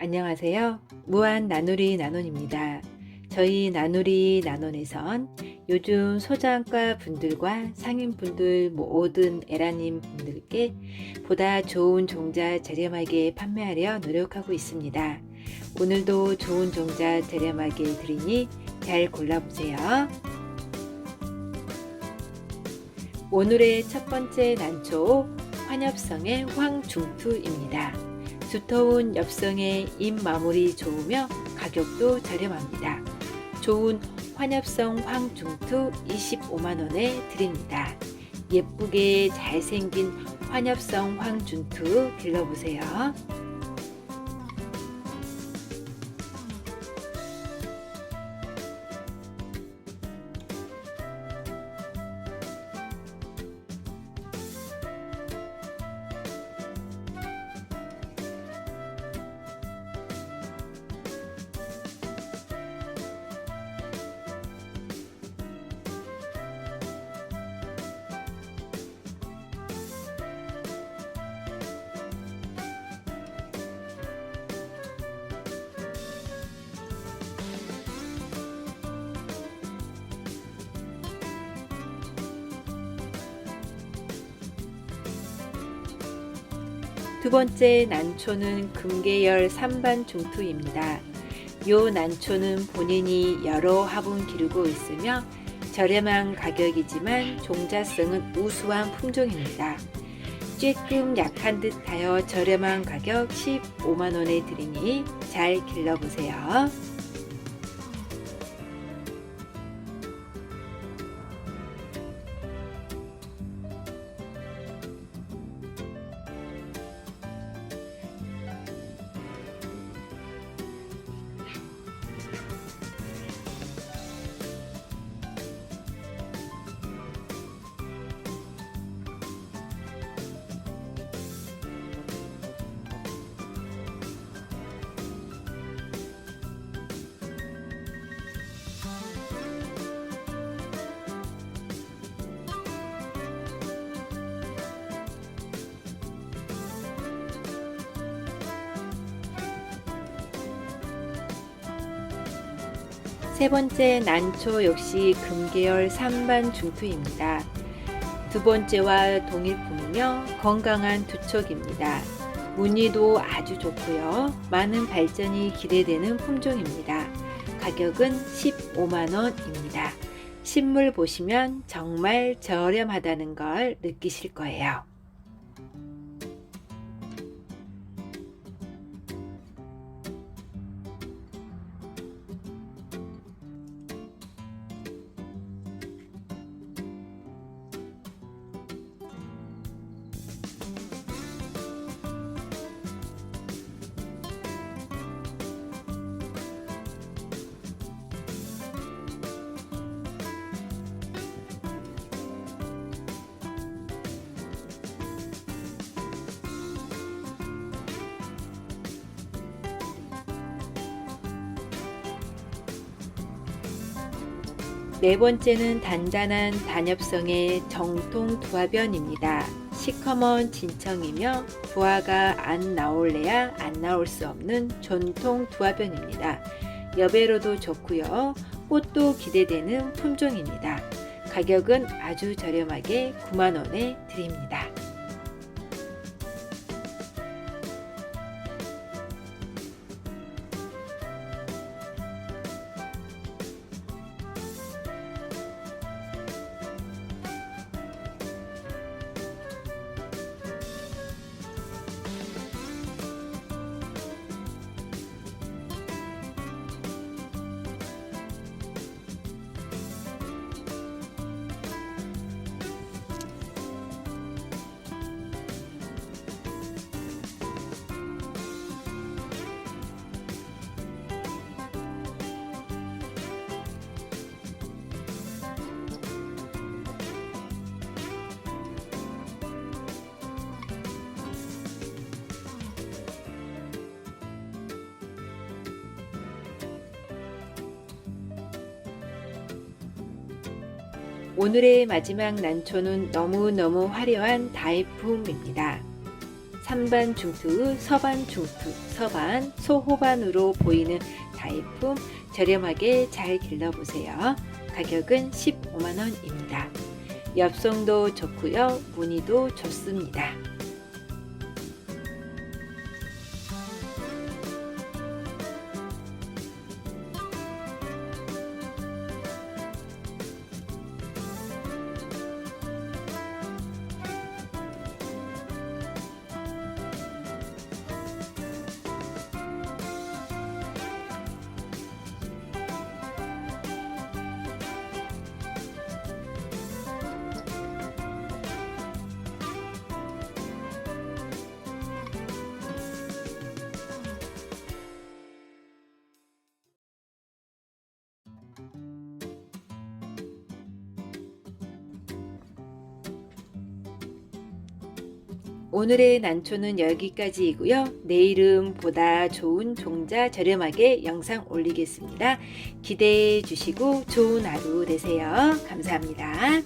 안녕하세요. 무한 나누리 나논입니다. 저희 나누리 나논에선 요즘 소장과 분들과 상인분들 모든 에라님 분들께 보다 좋은 종자 저렴하게 판매하려 노력하고 있습니다. 오늘도 좋은 종자 저렴하게 드리니 잘 골라보세요. 오늘의 첫 번째 난초 환엽성의 황중투입니다. 두터운 엽성의 잎 마무리 좋으며 가격도 저렴합니다. 좋은 환엽성 황중투 25만원에 드립니다. 예쁘게 잘생긴 환엽성 황중투 길러보세요. 두 번째 난초는 금계열 3반 중투입니다. 요 난초는 본인이 여러 화분 기르고 있으며 저렴한 가격이지만 종자성은 우수한 품종입니다. 쬐끔 약한 듯하여 저렴한 가격 15만원에 드리니 잘 길러보세요. 세 번째 난초 역시 금계열 3반 중투입니다. 두 번째와 동일품이며 건강한 두촉입니다. 무늬도 아주 좋고요. 많은 발전이 기대되는 품종입니다. 가격은 15만원입니다. 실물 보시면 정말 저렴하다는 걸 느끼실 거예요. 네 번째는 단단한 단엽성의 정통 두화변입니다. 시커먼 진청이며 부화가 안 나올래야 안 나올 수 없는 전통 두화변입니다. 여배로도 좋고요. 꽃도 기대되는 품종입니다. 가격은 아주 저렴하게 9만원에 드립니다. 오늘의 마지막 난초는 너무너무 화려한 다이품입니다. 삼반 중투, 서반 중투, 서반, 소호반으로 보이는 다이품 저렴하게 잘 길러보세요. 가격은 15만원입니다. 엽성도 좋고요. 무늬도 좋습니다. 오늘의 난초는 여기까지이고요. 내일은 보다 좋은 종자 저렴하게 영상 올리겠습니다. 기대해 주시고 좋은 하루 되세요. 감사합니다.